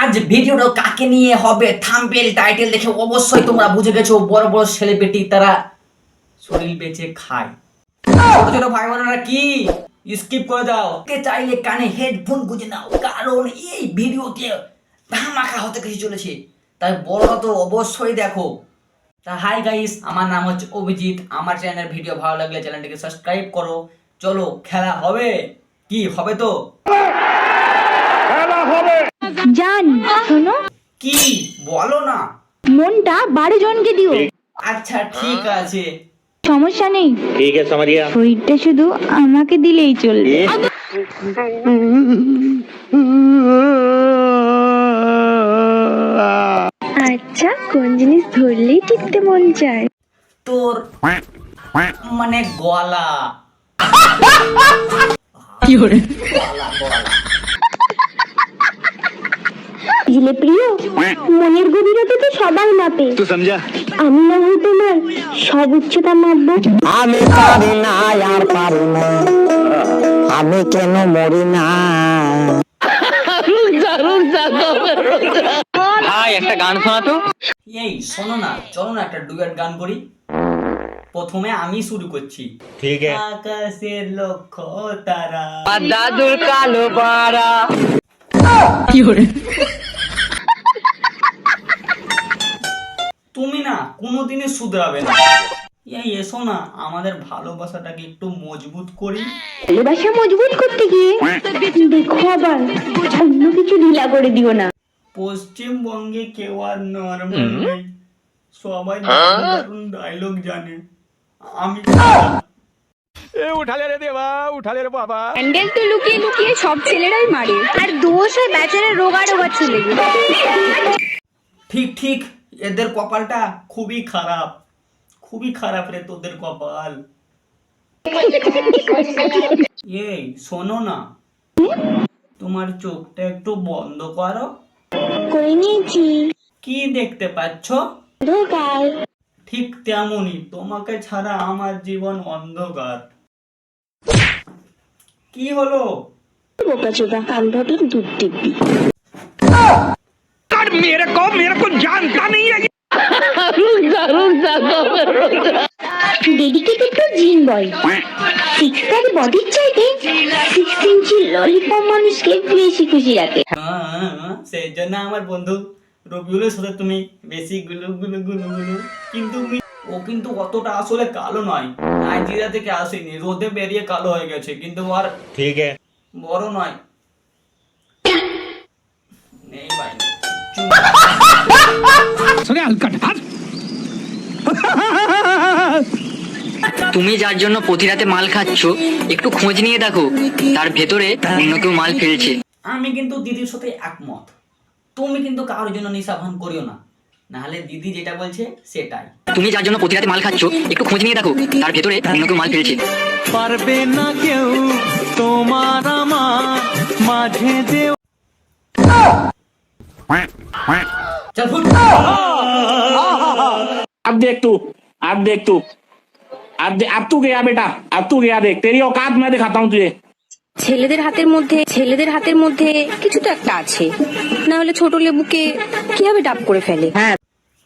আজ ভিডিওটা কাকে নিয়ে হবে? থাম্বেল টাইটেল দেখে অবশ্যই তোমরা বুঝে গেছো, বড় বড় সেলিব্রিটি তারা শরীর বেঁচে খায়। ছোট ভাই বোনেরা কি? স্কিপ করে দাও। কে চাইলে কানে হেডফোন গুঁজে নাও, কারণ এই ভিডিওতে ধামাকা হতে কিছু চলেছে। তাই বড় তো অবশ্যই দেখো। তা হাই গাইস আমার নাম হচ্ছে অভিজিৎ। আমার চ্যানেলের ভিডিও ভালো লাগলে চ্যানেলটিকে সাবস্ক্রাইব করো। চলো, খেলা হবে। কি, হবে তো? হবে। জান শোনো। কি? বলো না। মনটা বারো জনকে দিও। আচ্ছা হ্যাঁ। ঠিক আছে। সমস্যা নেই। ঠিক আছে মারিয়া। শরীরটা শুধু আমাকে দিলেই চলবে। আচ্ছা কোন জিনিস ধরলেই টিকতে মন চায়? তোর মানে গলা। কি হরে গলা গলা। বুঝলে প্রিয়? মনের গভীরতা তো সবাই মাপে। আমি না হয় তোমার সব উচ্চতা মাপবো। আমি পারি না আর পারি না। আমি কেন মরি না? ভাই একটা গান শোনা তো। এই শোনো না চলো না একটা ডুয়েট গান করি। প্রথমে আমি শুরু করছি। ঠিক আছে। আকাশের লক্ষ্য তারা। দাদুর কালো বাড়া কি হলো? কোনোদিনই শুধরাবে না। এই এসো না আমাদের ভালোবাসাটাকে একটু মজবুত করি। ভালোবাসা মজবুত করতে গিয়ে দেখো আবার অন্য কিছু ঢিলা করে দিও না। পশ্চিমবঙ্গে কেউ আর নর্মাল নেই সবাই ডায়লগ জানে। আমি হ্যান্ডেল তো লুকিয়ে লুকিয়ে সব ছেলেরাই মারে। আর দোষ হয় বেচারা রোগা রোগা ছেলে ঠিক ঠিক। এদের কপালটা খুবই খারাপ। খুবই খারাপ রে তোদের কপাল। এই শোনো না। তোমার চোখটা একটু বন্ধ করো। করে নিয়েছি। কি দেখতে পাচ্ছ? ঠিক তেমনই তোমাকে ছাড়া আমার জীবন অন্ধকার। কি হলো? বোকা চোদা কাল ভাবেন দুধ দিব্যি ডেডিকেটেড টু জিন বয় সিক্স প্যাক বডির চাইতে সিক্স ইঞ্চি ললিপপ মানুষকে বেশি খুশি রাখে হ্যাঁ, সেই জন্য আমার বন্ধু রবিউলের সাথে তুমি বেশি গুলো গুলো গুলো গুলো কিন্তু মি- ও কিন্তু অতটা আসলে কালো নয় নাইজেরিয়া থেকে আসেনি রোদে বেরিয়ে কালো হয়ে গেছে কিন্তু ও আর ठीक है বড় নয় নেই ভাই চুপ। তুমি যার জন্য প্রতি রাতে মাল খাচ্ছ একটু খোঁজ নিয়ে দেখো। তার ভেতরে অন্য কেউ মাল ফেলছে। আমি কিন্তু দিদির সাথে একমত। তুমি কিন্তু কারোর জন্য নিশা ভান করিও না। নাহলে দিদি যেটা বলছে সেটাই। তুমি যার জন্য প্রতি রাতে মাল খাচ্ছ একটু খোঁজ নিয়ে দেখো। তার ভেতরে অন্য কেউ মাল ফেলছে। পারবে না কেউ তোমার আমার মাঝে ফুট अब देख तू अब देख तू अब दे, अब तू गया बेटा अब तू गया देख तेरी औकात मैं दिखाता हूँ तुझे ছেলেদের হাতের মধ্যে ছেলেদের হাতের মধ্যে কিছু তো একটা আছে না হলে ছোট লেবুকে কিভাবে ডাব করে ফেলে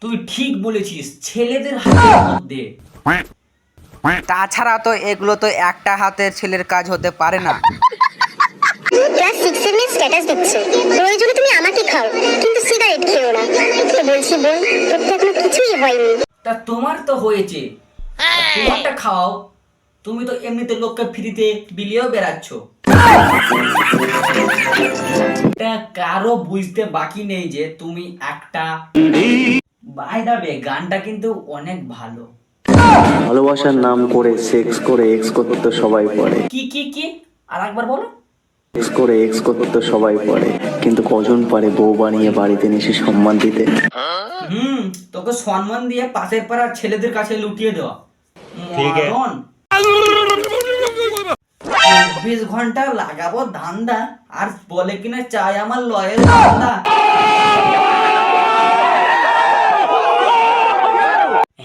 তুই ঠিক বলেছিস ছেলেদের হাতের মধ্যে তাছাড়া তো এগুলো তো একটা হাতের ছেলের কাজ হতে পারে না ক্লাস সিক্স সেভেনের স্ট্যাটাস দিচ্ছে। প্রয়োজনে তুমি আমাকে খাও কিন্তু সিগারেট খেও না। তো বলছি বোন তোর তো এখনও কিছুই হয়নি। তা তোমার তো হয়েছে। তোমারটা খাও তুমি তো এমনিতে লোককে ফ্রিতে বিলিয়েও বেড়াচ্ছ। এটা কারও বুঝতে বাকি নেই যে তুমি একটা বাই দাবে গানটা কিন্তু অনেক ভালো। ভালোবাসার নাম করে সেক্স করে এক্স করতে তো সবাই পারে। কি কি কি? আর একবার বলো। এক্স করে এক্স করতে তো সবাই পারে। কিন্তু কজন পারে বউ বানিয়ে বাড়িতে নিয়ে এসে সম্মান দিতে? হুম তোকে সম্মান দিয়ে পাশের পাড়ার ছেলেদের কাছে লুটিয়ে দেওয়া। ঠিক চব্বিশ ঘণ্টা লাগাবো ধান্দা আর বলে কিনা চাই আমার লয়ের ধান্দা।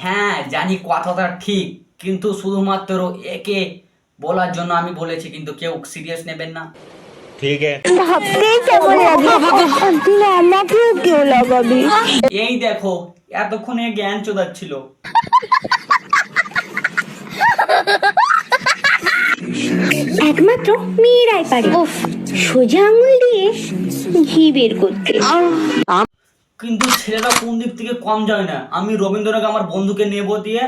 হ্যাঁ জানি কথাটা ঠিক কিন্তু শুধুমাত্র একে বলার জন্য আমি বলেছি কিন্তু কেউ সিরিয়াস নেবেন না। ঠিক এই দেখো এতক্ষণে জ্ঞান চোদাচ্ছিল। একমাত্র মেয়েরাই পারে। সোজা আঙুল দিয়ে ঘি বের করতে। কিন্তু ছেলেরা কোন দিক থেকে কম যায় না। আমি রবীন্দ্রনাথ আমার বন্ধুকে নেব দিয়ে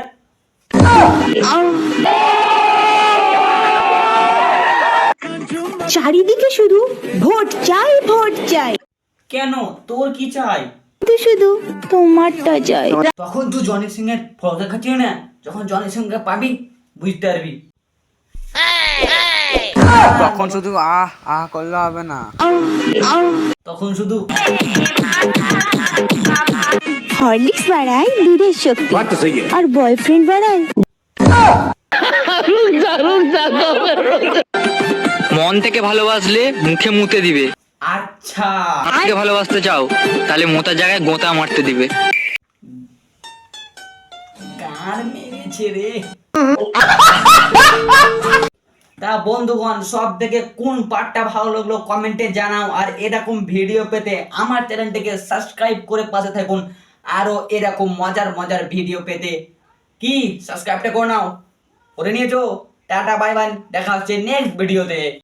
শুধু ভোট চাই ভোট চাই। কেন? তোর কি চাই? তো শুধু তোমারটা চাই। তখন তুই জনি সিং এর ফটো দেখাচ্ছিস না যখন জনি সিং কে পাবি বুঝতে পারবি। তখন শুধু আহ আহ করলে হবে না। তখন শুধু হরলিক্স বাড়ায় দুধের শক্তি। আর বয়ফ্রেন্ড বাড়ায়। মন থেকে ভালোবাসলে মুখে মুতে দিবে। আচ্ছা। থেকে ভালোবাসতে চাও তাহলে মোতার জায়গায় গোতা মারতে দিবে। গান মেরেছে রে। তা বন্ধুগণ সব থেকে কোন পার্টটা ভালো লাগল কমেন্টে জানাও আর এরকম ভিডিও পেতে আমার চ্যানেলটিকে সাবস্ক্রাইব করে পাশে থাকুন। আরও এরকম মজার মজার ভিডিও পেতে। কি? সাবস্ক্রাইবটা করে নাও করে নিয়েছো? টাটা বাই বাই দেখা হচ্ছে নেক্সট ভিডিওতে